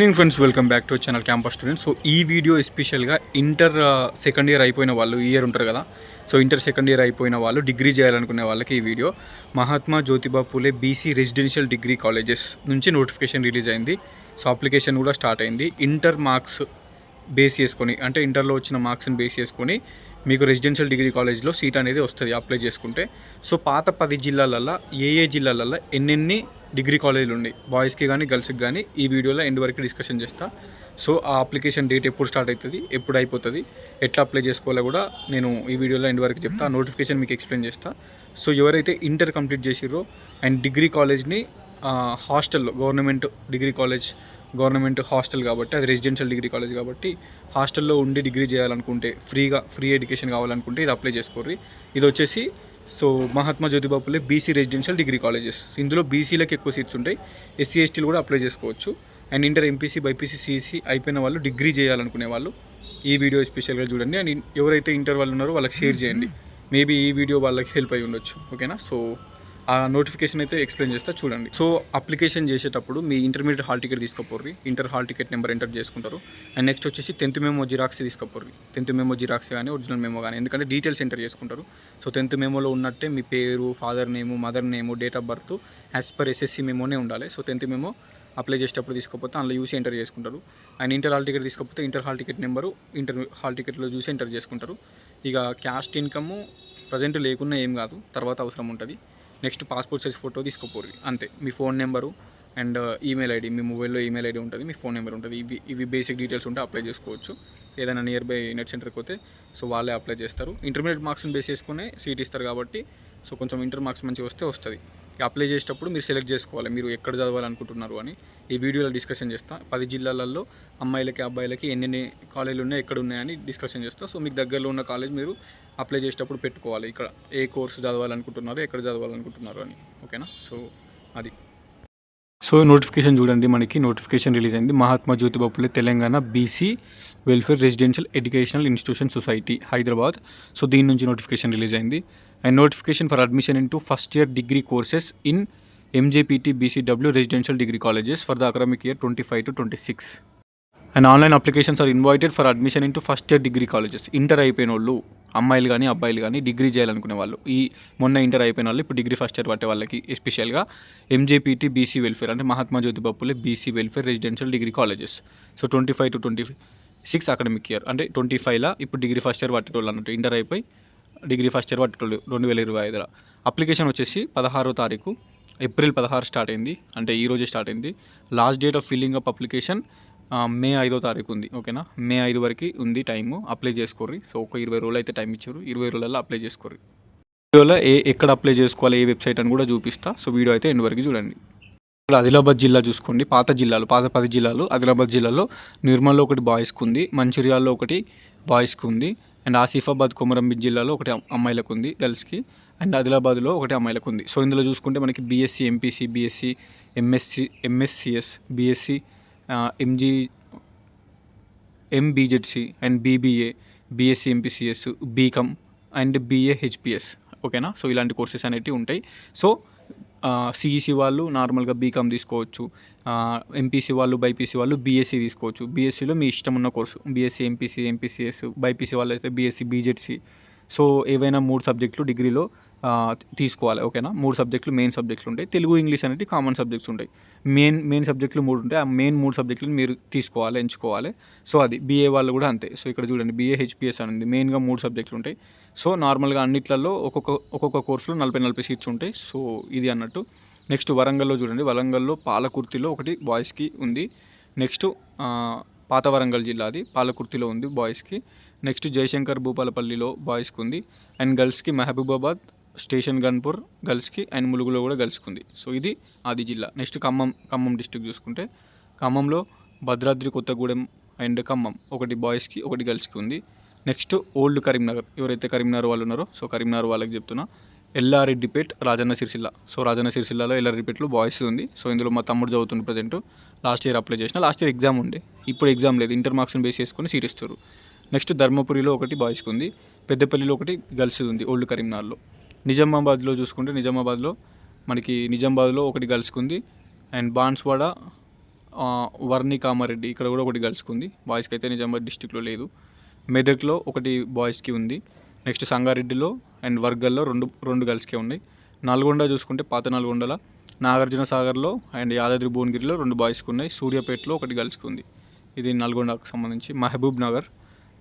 Morning friends welcome back to channel campus students so ఈ video ఎస్పెషల్గా inter second year అయిపోయిన వాళ్ళు ఈ ఇయర్ ఉంటారు కదా. సో ఇంటర్ సెకండ్ ఇయర్ అయిపోయిన వాళ్ళు డిగ్రీ చేయాలనుకునే వాళ్ళకి ఈ video Mahatma Jyotiba Phule BC residential degree colleges నుంచి నోటిఫికేషన్ రిలీజ్ అయింది. సో అప్లికేషన్ కూడా స్టార్ట్ అయింది. ఇంటర్ మార్క్స్ బేస్ చేసుకొని అంటే ఇంటర్లో వచ్చిన మార్క్స్ని బేస్ చేసుకొని మీకు రెసిడెన్షియల్ డిగ్రీ కాలేజ్లో సీట్ అనేది వస్తుంది అప్లై చేసుకుంటే. సో పాత పది జిల్లాలల్లో ఏ ఏ జిల్లాలల్లో ఎన్నెన్ని డిగ్రీ కాలేజీలు ఉన్నాయి? బాయ్స్కి కానీ గర్ల్స్కి కానీ ఈ వీడియోలో ఎండ్ వరకు డిస్కషన్ చేస్తా. సో ఆ అప్లికేషన్ డేట్ ఎప్పుడు స్టార్ట్ అవుతుంది ఎప్పుడు అయిపోతుంది ఎట్లా అప్లై చేసుకోవాలో కూడా నేను ఈ వీడియోలో ఎండ్ వరకు చెప్తా. నోటిఫికేషన్ మీకు ఎక్స్ప్లెయిన్ చేస్తా. సో ఎవరైతే ఇంటర్ కంప్లీట్ చేసిర్రో అండ్ డిగ్రీ కాలేజ్ని హాస్టల్లో government degree college government hostel కాబట్టి అది రెసిడెన్షియల్ డిగ్రీ కాలేజ్ కాబట్టి హాస్టల్లో ఉండి డిగ్రీ చేయాలనుకుంటే ఫ్రీగా ఫ్రీ ఎడ్యుకేషన్ కావాలనుకుంటే ఇది అప్లై చేసుకోర్రి. ఇది వచ్చేసి so Mahatma Jyotiba Phule BC residential degree colleges. ఇందులో బీసీలకు ఎక్కువ సీట్స్ ఉంటాయి. ఎస్సీ ఎస్టీలు కూడా అప్లై చేసుకోవచ్చు. And inter MPC BiPC CEC అయిపోయిన వాళ్ళు డిగ్రీ చేయాలనుకునే వాళ్ళు ఈ వీడియో స్పెషల్గా చూడండి. అండ్ ఎవరైతే ఇంటర్ వాళ్ళు ఉన్నారో వాళ్ళకి షేర్ చేయండి. మేబీ ఈ వీడియో వాళ్ళకి హెల్ప్ అయి ఉండొచ్చు. ఓకేనా? సో ఆ నోటిఫికేషన్ అయితే ఎక్స్ప్లెయిన్ చేస్తా చూడండి. సో అప్లికేషన్ చేసేటప్పుడు మీ intermediate hall ticket తీసుకోపోర్రి. Inter hall ticket number enter చేసుకుంటారు. అండ్ నెక్స్ట్ వచ్చేసి టెన్త్ మెమో జిరాక్స్ తీసుకోపోర్రి. టెన్త్ మెమో జిరాక్స్ కానీ ఒరిజినల్ మెమో కానీ ఎందుకంటే డీటెయిల్స్ ఎంటర్ చేసుకుంటారు. సో టెన్త్ మెమోలో ఉన్నట్టే మీ పేరు father name mother name date of birth as per SSC మెమోనే ఉండాలి. సో టెన్త్ మెమో అప్లై చేసేటప్పుడు తీసుకోకపోతే అందులో చూసి ఎంటర్ చేసుకుంటారు. అండ్ ఇంటర్ హాల్ టికెట్ తీసుకోకపోతే inter hall ticket number inter hall టికెట్లో చూసి ఎంటర్ చేసుకుంటారు. ఇక క్యాస్ట్ ఇన్కమ్ ప్రజెంట్ లేకున్నా ఏం కాదు. తర్వాత అవసరం ఉంటుంది. నెక్స్ట్ పాస్పోర్ట్ సైజ్ ఫోటో తీసుకోపోరు అంతే. మీ phone number and email ID మీ మొబైల్లో ఈమెయిల్ ఐడి ఉంటుంది మీ ఫోన్ నెంబర్ ఉంటుంది. ఇవి ఇవి బేసిక్ డీటెయిల్స్ ఉంటే అప్లై చేసుకోవచ్చు. ఏదైనా నియర్ బై నెట్ సెంటర్కి పోతే సో వాళ్ళే అప్లై చేస్తారు. ఇంటర్మీడియట్ మార్క్స్ని బేస్ చేసుకునే సీట్ ఇస్తారు కాబట్టి సో కొంచెం ఇంటర్ మార్క్స్ మంచిగా వస్తే వస్తుంది. అప్లై చేసేటప్పుడు మీరు సెలెక్ట్ చేసుకోవాలి మీరు ఎక్కడ చదవాలనుకుంటున్నారు అని. ఈ వీడియోలో డిస్కషన్ చేస్తా. పది జిల్లాలలో అమ్మాయిలకి అబ్బాయిలకి ఎన్నెన్ని కాలేజీలు ఉన్నాయి ఎక్కడ ఉన్నాయని డిస్కషన్ చేస్తా. సో మీకు దగ్గరలో ఉన్న కాలేజ్ మీరు అప్లై చేసేటప్పుడు పెట్టుకోవాలి. ఇక్కడ ఏ కోర్సు చదవాలనుకుంటున్నారు ఎక్కడ చదవాలనుకుంటున్నారు అని. ఓకేనా? సో అది. సో నోటిఫికేషన్ చూడండి మనకి. నోటిఫికేషన్ రిలీజ్ అయింది. Mahatma Jyotiba Phule Telangana BC welfare residential educational institution society Hyderabad. So దీని నుంచి నోటిఫికేషన్ రిలీజ్ అయింది. And notification for admission into first year degree courses in MJPT BCW residential degree colleges for the academic year twenty five to twenty six. And online applications are invited for admission into first year degree colleges inter అయిపోయిన వాళ్ళు అమ్మాయిలు కానీ అబ్బాయిలు కానీ degree చేయాలనుకునే వాళ్ళు. ఈ మొన్న ఇంటర్ అయిపోయిన వాళ్ళు ఇప్పుడు డిగ్రీ ఫస్ట్ ఇయర్ పట్టే వాళ్ళకి ఎస్పెషల్గా ఎంజేపీటీ బీసీ వెల్ఫేర్ అంటే Mahatma Jyotiba Phule BC welfare residential degree colleges so twenty five to twenty six academic year అంటే ట్వంటీ ఫైవ్లో ఇప్పుడు డిగ్రీ ఫస్ట్ ఇయర్ పట్టేటోళ్ళు అన్నట్టు ఇంటర్ అయిపోయి డిగ్రీ ఫస్ట్ ఇయర్ పట్టేటోళ్ళు రెండు వేల ఇరవై ఐదులో. అప్లికేషన్ వచ్చేసి పదహారో తారీఖు ఏప్రిల్ పదహారు స్టార్ట్ అయింది. అంటే ఈ రోజే స్టార్ట్ అయింది. Last date of filling up application May ఐదో తారీఖు ఉంది ఓకేనా? మే ఐదు వరకు ఉంది టైము అప్లై చేసుకోర్రి. సో ఒక ఇరవై రోజులు అయితే టైం ఇచ్చారు. ఇరవై రోజులలో అప్లై చేసుకోర్రి. వీడియోలో ఏ ఎక్కడ అప్లై చేసుకోవాలి ఏ వెబ్సైట్ అని కూడా చూపిస్తా. సో వీడియో అయితే ఎండ్ వరకు చూడండి. ఇక్కడ ఆదిలాబాద్ జిల్లా చూసుకోండి. పాత జిల్లాలు పాత పది జిల్లాలు. ఆదిలాబాద్ జిల్లాలో నిర్మల్లో ఒకటి బాయ్స్కి ఉంది మంచిర్యాల్లో ఒకటి బాయ్స్కి ఉంది అండ్ ఆసిఫాబాద్ కొమరంబి జిల్లాలో ఒకటి అమ్మాయిలకు ఉంది గర్ల్స్కి అండ్ ఆదిలాబాద్లో ఒకటి అమ్మాయిలకు ఉంది. సో ఇందులో చూసుకుంటే మనకి BSc MPC BSc MSc MSCS BSc MG MBZC and BBA BSc MPCS BCom and BA HPS ఓకేనా సో ఇలాంటి కోర్సెస్ అనేవి ఉంటాయి. సో సిఈసి వాళ్ళు నార్మల్గా బీకామ్ తీసుకోవచ్చు. ఎంపీసీ వాళ్ళు బైపీసీ వాళ్ళు బీఎస్సీ తీసుకోవచ్చు. బీఎస్సీలో మీ ఇష్టం ఉన్న course BSc MPC MPCS BiPC వాళ్ళు అయితే బీఎస్సీ బీజెడ్సీ సో ఏవైనా మూడు సబ్జెక్టులు డిగ్రీలో తీసుకోవాలి ఓకేనా? మూడు సబ్జెక్టులు మెయిన్ సబ్జెక్టులు ఉంటాయి. తెలుగు ఇంగ్లీష్ అనేది కామన్ సబ్జెక్ట్స్ ఉంటాయి. మెయిన్ మెయిన్ సబ్జెక్టులు మూడు ఉంటాయి. ఆ మెయిన్ మూడు సబ్జెక్టులు మీరు తీసుకోవాలి ఎంచుకోవాలి. సో అది బీఏ వాళ్ళు కూడా అంతే. సో ఇక్కడ చూడండి బీఏ హెచ్పిఎస్ అని ఉంది. మెయిన్గా మూడు సబ్జెక్టులు ఉంటాయి. సో నార్మల్గా అన్నిట్లలో ఒక్కొక్క ఒక్కొక్క కోర్సులో నలభై నలభై సీట్స్ ఉంటాయి. సో ఇది అన్నట్టు. నెక్స్ట్ వరంగల్లో చూడండి. వరంగల్లో పాలకుర్తిలో ఒకటి బాయ్స్కి ఉంది. నెక్స్ట్ పాత వరంగల్ జిల్లాది పాలకుర్తిలో ఉంది బాయ్స్కి నెక్స్ట్ జయశంకర్ భూపాలపల్లిలో బాయ్స్కి ఉంది. అండ్ గర్ల్స్కి మహబూబాబాద్ స్టేషన్ గన్పూర్ గర్ల్స్కి అండ్ ములుగులో కూడా కలుసుకుంది సో ఇది ఆది జిల్లా. నెక్స్ట్ ఖమ్మం ఖమ్మం డిస్టిక్ చూసుకుంటే ఖమ్మంలో భద్రాద్రి కొత్తగూడెం అండ్ ఖమ్మం ఒకటి బాయ్స్కి ఒకటి గర్ల్స్కి ఉంది. Next old Karimnagar. ఎవరైతే కరీంనగర్ వాళ్ళు ఉన్నారో సో కరీంనగర్ వాళ్ళకి చెప్తున్నా. ఎల్లారెడ్డిపేట్ రాజన్న సిరిసిల్ల. సో రాజన్న సిరిసిల్లలో ఎల్లారెడ్డిపేటలో బాయ్స్ ఉంది. సో ఇందులో మా తమ్ముడు చదువుతుంది ప్రజెంట్ లాస్ట్ ఇయర్ అప్లై చేసిన. లాస్ట్ ఇయర్ ఎగ్జామ్ ఉండే. ఇప్పుడు ఎగ్జామ్ లేదు. ఇంటర్ మార్క్స్ని బేస్ చేసుకొని సీట్ ఇస్తారు. నెక్స్ట్ ధర్మపురిలో ఒకటి బాయ్స్కి ఉంది పెద్దపల్లిలో ఒకటి గర్ల్స్ ఉంది ఓల్డ్ కరీంనగర్లో. నిజామాబాద్లో చూసుకుంటే నిజామాబాద్లో మనకి నిజామాబాద్లో ఒకటి కలుసుకుంది అండ్ బాన్స్వాడ వర్ణి కామారెడ్డి ఇక్కడ కూడా ఒకటి కలుసుకుంది ఉంది బాయ్స్కి అయితే నిజామాబాద్ డిస్టిక్లో లేదు. మెదక్లో ఒకటి బాయ్స్కి ఉంది. నెక్స్ట్ సంగారెడ్డిలో అండ్ వర్గల్లో రెండు రెండు గర్ల్స్కే ఉన్నాయి. నల్గొండ చూసుకుంటే పాత నల్గొండల నాగార్జున సాగర్లో అండ్ యాదాద్రి భువనగిరిలో రెండు బాయ్స్కి ఉన్నాయి. సూర్యాపేటలో ఒకటి కలుసుకుంది ఉంది. ఇది నల్గొండకు సంబంధించి. మహబూబ్ నగర్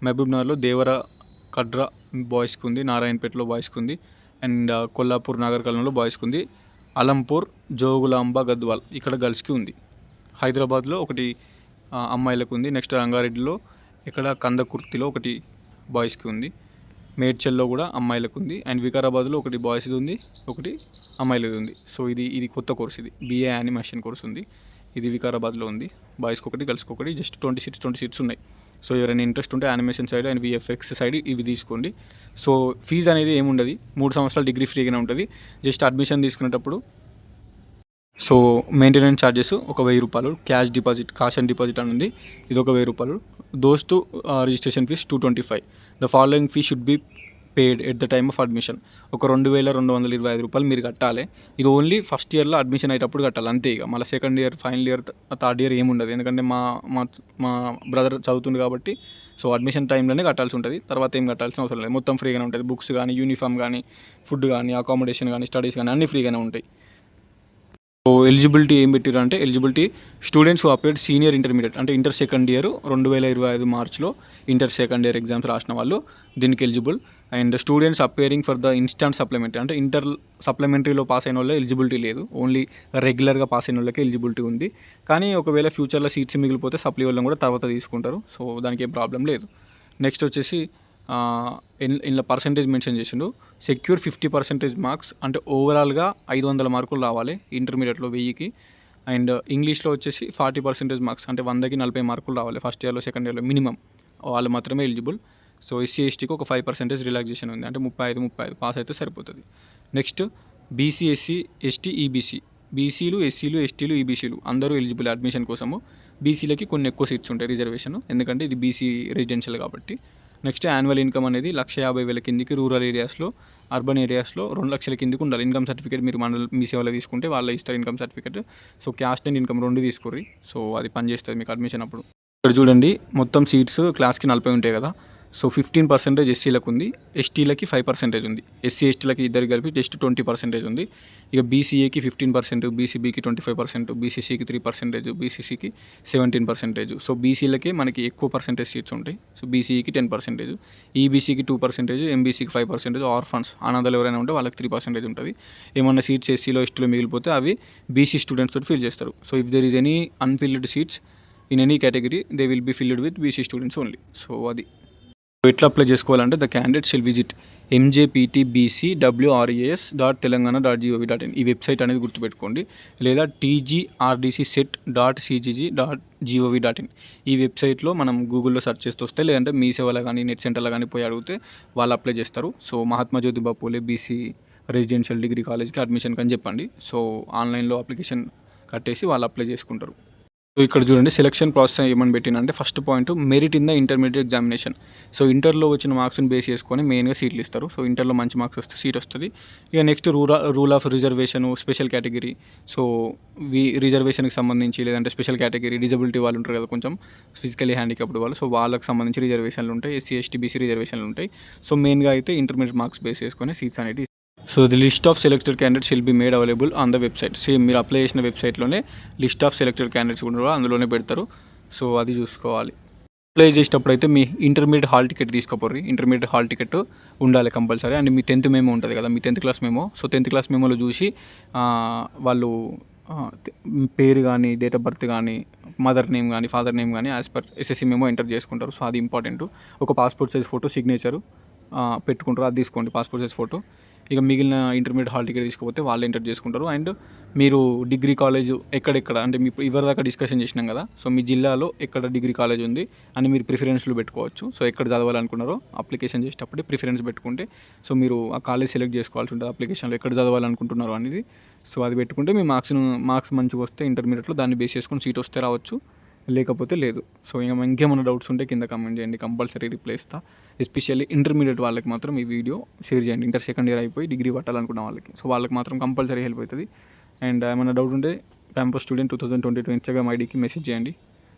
మహబూబ్ నగర్లో దేవర కడ్రా బాయ్స్కి ఉంది. నారాయణపేటలో బాయ్స్కి ఉంది. అండ్ కొల్లాపూర్ నాగర్ బాయ్స్కి ఉంది. అలంపూర్ జోగులాంబ గద్వాల్ ఇక్కడ గర్ల్స్కి ఉంది. హైదరాబాద్లో ఒకటి అమ్మాయిలకు ఉంది. నెక్స్ట్ రంగారెడ్డిలో ఇక్కడ కందకుర్తిలో ఒకటి బాయ్స్కి ఉంది. మేడ్చల్లో కూడా అమ్మాయిలకు ఉంది. అండ్ వికారాబాద్లో ఒకటి బాయ్స్ది ఉంది. ఒకటి అమ్మాయిలది ఉంది. సో ఇది ఇది కొత్త కోర్స్ ఇది. బీఏ యానిమేషన్ కోర్స్ ఉంది. ఇది వికారాబాద్లో ఉంది. బాయ్స్కి ఒకటి గర్ల్స్కి ఒకటి. Just twenty seats twenty seats ఉన్నాయి. సో ఎవరైనా ఇంట్రెస్ట్ ఉంటే animation side and VFX side ఇవి తీసుకోండి. సో ఫీజు అనేది ఏముండదు. మూడు సంవత్సరాలు డిగ్రీ ఫ్రీగానే ఉంటుంది. జస్ట్ అడ్మిషన్ తీసుకునేటప్పుడు సో మెయింటెనెన్స్ ఛార్జెస్ ఒక వెయ్యి రూపాయలు. Cash deposit cash and deposit అని ఉంది ఇది ఒక వెయ్యి రూపాయలు. Those to registration fees two twenty five the following fee should be paid at the time of admission ఒక రెండు వేల రెండు వందల ఇరవై ఐదు రూపాయలు మీరు కట్టాలి. ఇది ఓన్లీ ఫస్ట్ ఇయర్లో అడ్మిషన్ అయ్యేటప్పుడు కట్టాలి. అంతే ఇక. మళ్ళీ second year final year third year ఏముండదు. ఎందుకంటే మా మా మా బ్రదర్ చదువుతుంది కాబట్టి సో అడ్మిషన్ టైంలోనే కట్టాల్సి ఉంటుంది. తర్వాత ఏం కట్టాల్సిన అవసరం లేదు. మొత్తం ఫ్రీగానే ఉంటుంది. బుక్స్ కానీ యూనిఫామ్ కానీ ఫుడ్ కానీ అకామిడేషన్ కానీ స్టడీస్ కానీ అన్నీ ఫ్రీగానే ఉంటాయి. ఎలిజిబిలిటీ ఏం పెట్టారు అంటే eligibility students who appeared senior intermediate అంటే ఇంటర్ సెకండ్ ఇయర్ రెండు వేల ఇరవై ఐదు మార్చ్లో ఇంటర్ సెకండ్ ఇయర్ ఎగ్జామ్స్ రాసిన వాళ్ళు దీనికి eligible and students appearing for the instant supplementary అంటే ఇంటర్ సప్లిమెంటరీలో పాస్ అయిన వాళ్ళే ఎలిజిబిలిటీ లేదు. ఓన్లీ రెగ్యులర్గా పాస్ అయిన వాళ్ళకి ఎలిజిబిలిటీ ఉంది. కానీ ఒకవేళ ఫ్యూచర్లో సీట్స్ మిగిలిపోతే సప్లీ వాళ్ళని కూడా తర్వాత తీసుకుంటారు. సో దానికి ఏం ప్రాబ్లం లేదు. నెక్స్ట్ వచ్చేసి ఇందులో పర్సంటేజ్ మెన్షన్ చేసిండు. సెక్యూర్ ఫిఫ్టీ పర్సెంటేజ్ మార్క్స్ అంటే ఓవరాల్గా ఐదు వందల మార్కులు రావాలి ఇంటర్మీడియట్లో వెయ్యికి. అండ్ ఇంగ్లీష్లో వచ్చేసి ఫార్టీ పర్సెంటేజ్ మార్క్స్ అంటే వందకి నలభై మార్కులు రావాలి ఫస్ట్ ఇయర్లో సెకండ్ ఇయర్లో మినిమం. వాళ్ళు మాత్రమే ఎలిజిబుల్ సో ఎస్సీ ఎస్టీకి ఒక ఫైవ్ పర్సెంటేజ్ రిలాక్సేషన్ ఉంది. అంటే ముప్పై ఐదు ముప్పై ఐదు పాస్ అయితే సరిపోతుంది. Next BC SC ST EBC బీసీలు ఎస్సీలు ఎస్టీలు ఈబీసీలు అందరూ ఎలిజిబుల్ అడ్మిషన్ కోసము బీసీలకి కొన్ని ఎక్కువ సీట్స్ ఉంటాయి రిజర్వేషన్ ఎందుకంటే ఇది బీసీ రెసిడెన్షియల్ కాబట్టి. నెక్స్ట్ యాన్యువల్ ఇన్కమ్ అనేది లక్ష యాభై వేల కిందికి రూరల్ ఏరియాస్లో అర్బన్ ఏరియాస్లో రెండు లక్షల కిందికి ఉండాలి. ఇన్కమ్ సర్టిఫికేట్ మీరు మన మీ సేవలో తీసుకుంటే వాళ్ళు ఇస్తారు income certificate. So caste and income రెండు తీసుకుర్రి. సో అది పనిచేస్తుంది మీకు అడ్మిషన్ అప్పుడు. ఇక్కడ చూడండి మొత్తం సీట్స్ క్లాస్కి నలభై ఉంటాయి కదా. సో ఫిఫ్టీన్ పర్సెంటేజ్ ఎస్సీలకు ఉంది ఎస్టీలకి ఫైవ్ పర్సెంటేజ్ ఉంది. ఎస్సీ ఎస్టీలకి ఇద్దరు కలిపి జస్ట్ ట్వంటీ పర్సెంటేజ్ ఉంది. ఇక బీసీఏకి ఫిఫ్టీన్ పర్సెంట్ బీసీబీకి ట్వంటీ ఫైవ్ పర్సెంట్ బీసీసీకి త్రీ పర్సెంటేజ్ బీసీసీకి సెవెంటీన్ పర్సెంటేజ్. సో బీసీలకే మనకి ఎక్కువ పర్సెంటేజ్ సీట్స్ ఉంటాయి. సో బీసీఈకి టెన్ పర్సెంటేజ్ ఈబీసీకి టూ పర్సెంటేజ్ ఎంబీసీకి ఫైవ్ పర్సెంటేజ్ ఆర్ఫన్స్ అనాథలు ఎవరైనా ఉంటే వాళ్ళకి త్రీ పర్సెంటేజ్ ఉంటుంది. ఏమన్నా సీట్స్ ఎస్సీలో ఎస్టీలో మిగిలిపోతే అవి బీసీ స్టూడెంట్స్ తోటి ఫిల్ చేస్తారు. So if there is any unfilled seats in any category they will be filled with BC students only. So అది. ఎట్లా అప్లై చేసుకోవాలంటే the candidate shall visit MJPTBC WRAS dot Telangana dot GOV dot in ఈ website అనేది గుర్తుపెట్టుకోండి. లేదా TGRDC CET dot CGG dot GOV dot in ఈ వెబ్సైట్లో మనం గూగుల్లో సెర్చ్ చేస్తూ వస్తే లేదంటే మీ సేవలో కానీ నెట్ సెంటర్లో కానీ పోయి అడిగితే వాళ్ళు అప్లై చేస్తారు. So Mahatma Jyotiba Phule BC residential degree కాలేజ్కి అడ్మిషన్ అని చెప్పండి. సో ఆన్లైన్లో అప్లికేషన్ కట్టేసి వాళ్ళు అప్లై చేసుకుంటారు. సో ఇక్కడ చూడండి సెలక్షన్ ప్రాసెస్ ఏమని పెట్టినంటే first point merit in the intermediate examination so ఇంటర్లో వచ్చిన మార్క్స్ని బేస్ చేసుకొని మెయిన్గా సీట్లు ఇస్తారు. సో ఇంటర్లో మంచి మార్క్స్ వస్తే సీట్ వస్తుంది. ఇక next rule rule of reservation special category so we రిజర్వేషన్కి సంబంధించి లేదంటే స్పెషల్ కేటగిరీ డిజబిలిటీ వాళ్ళు ఉంటారు కదా కొంచెం ఫిజికలీ హ్యాండిక్యాప్డ్ వాళ్ళు. సో వాళ్ళకి సంబంధించి రిజర్వేషన్లు ఉంటాయి. ఎస్సీ ఎస్టీ బీసీ రిజర్వేషన్లు ఉంటాయి. సో మెయిన్గా అయితే ఇంటర్మీడియట్ మార్క్స్ బేస్ చేసుకొని సీట్స్ అనేవి so the list of selected candidates will be made available on the website same మీరు అప్లై చేసిన వెబ్సైట్లోనే లిస్ట్ ఆఫ్ సెలెక్టెడ్ క్యాండిడేట్స్ కూడా అందులోనే పెడతారు. సో అది చూసుకోవాలి. అప్లై చేసేటప్పుడు అయితే మీ ఇంటర్మీడియట్ హాల్ టికెట్ తీసుకోపోర్రి. ఇంటర్మీడియట్ హాల్ టికెట్ ఉండాలి కంపల్సరీ. అండ్ మీ టెన్త్ మేమో ఉంటుంది కదా మీ tenth class memo so tenth class మేమోలో చూసి వాళ్ళు పేరు కానీ డేట్ ఆఫ్ బర్త్ కానీ మదర్ నేమ్ కానీ ఫాదర్ నేమ్ కానీ as per SSC memo enter చేసుకుంటారు. సో అది ఇంపార్టెంట్ ఒక పాస్పోర్ట్ సైజ్ ఫోటో సిగ్నేచరు పెట్టుకుంటారు. అది తీసుకోండి పాస్పోర్ట్ సైజ్ ఫోటో ఇక మిగిలిన ఇంటర్మీడియట్ హాల్ టికెట్ తీసుకుపోతే వాళ్ళు ఎంటర్ చేసుకుంటారు. అండ్ మీరు డిగ్రీ కాలేజ్ ఎక్కడెక్కడ అంటే మీ ఇవరి దాకా డిస్కషన్ చేసినాం కదా సో మీ జిల్లాలో ఎక్కడ డిగ్రీ కాలేజ్ ఉంది అని మీరు ప్రిఫరెన్స్లు పెట్టుకోవచ్చు. సో ఎక్కడ చదవాలనుకున్నారో అప్లికేషన్ చేసేటప్పుడే ప్రిఫరెన్స్ పెట్టుకుంటే సో మీరు ఆ కాలేజ్ సెలెక్ట్ చేసుకోవాల్సి ఉంటుంది అప్లికేషన్లో ఎక్కడ చదవాలనుకుంటున్నారు అనేది. సో అది పెట్టుకుంటే మీ మార్క్స్ మార్క్స్ మంచిగా వస్తే ఇంటర్మీడియట్లో దాన్ని బేస్ చేసుకొని సీట్ వస్తే రావచ్చు. లేకపోతే లేదు. సో ఇంకా ఇంకేమైనా డౌట్స్ ఉంటే కింద కమెంట్ చేయండి. కంపల్సరీ రిప్లై ఇస్తా. ఎస్పెషల్లీ ఇంటర్మీడియట్ వాళ్ళకి మాత్రం ఈ వీడియో షేర్ చేయండి. ఇంటర్ సెకండ్ ఇయర్ అయిపోయి డిగ్రీ పట్టాలనుకున్న వాళ్ళకి. సో వాళ్ళకి మాత్రం కంపల్సరీ హెల్ప్ అవుతుంది. అండ్ ఏమైనా డౌట్ ఉంటే campus student two thousand twenty two Instagram ఐడికి మెసేజ్ చేయండి.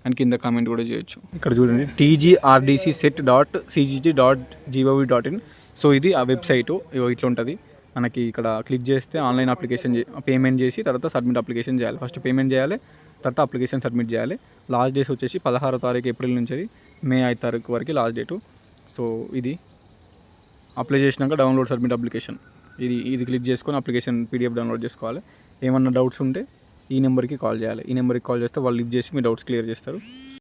అండ్ కింద కామెంట్ కూడా చేయొచ్చు. ఇక్కడ చూడండి. TGRDC CET dot CGG dot GOV dot in so ఇది ఆ వెబ్సైటు ఇట్లా ఉంటుంది. మనకి ఇక్కడ క్లిక్ చేస్తే ఆన్లైన్ అప్లికేషన్ పేమెంట్ చేసి తర్వాత సబ్మిట్ అప్లికేషన్ చేయాలి. ఫస్ట్ పేమెంట్ చేయాలి. తర్వాత అప్లికేషన్ సబ్మిట్ చేయాలి. లాస్ట్ డేస్ వచ్చేసి పదహారో తారీఖు ఏప్రిల్ నుంచి మే ఐదు తారీఖు వరకు లాస్ట్ డేటు. సో ఇది అప్లై చేసినాక డౌన్లోడ్ సబ్మిట్ అప్లికేషన్. ఇది ఇది క్లిక్ చేసుకొని అప్లికేషన్ పీడిఎఫ్ డౌన్లోడ్ చేసుకోవాలి. ఏమన్నా డౌట్స్ ఉంటే ఈ నెంబర్కి కాల్ చేయాలి. ఈ నెంబర్కి కాల్ చేస్తే వాళ్ళు లిఫ్ట్ చేసి మీ డౌట్స్ క్లియర్ చేస్తారు.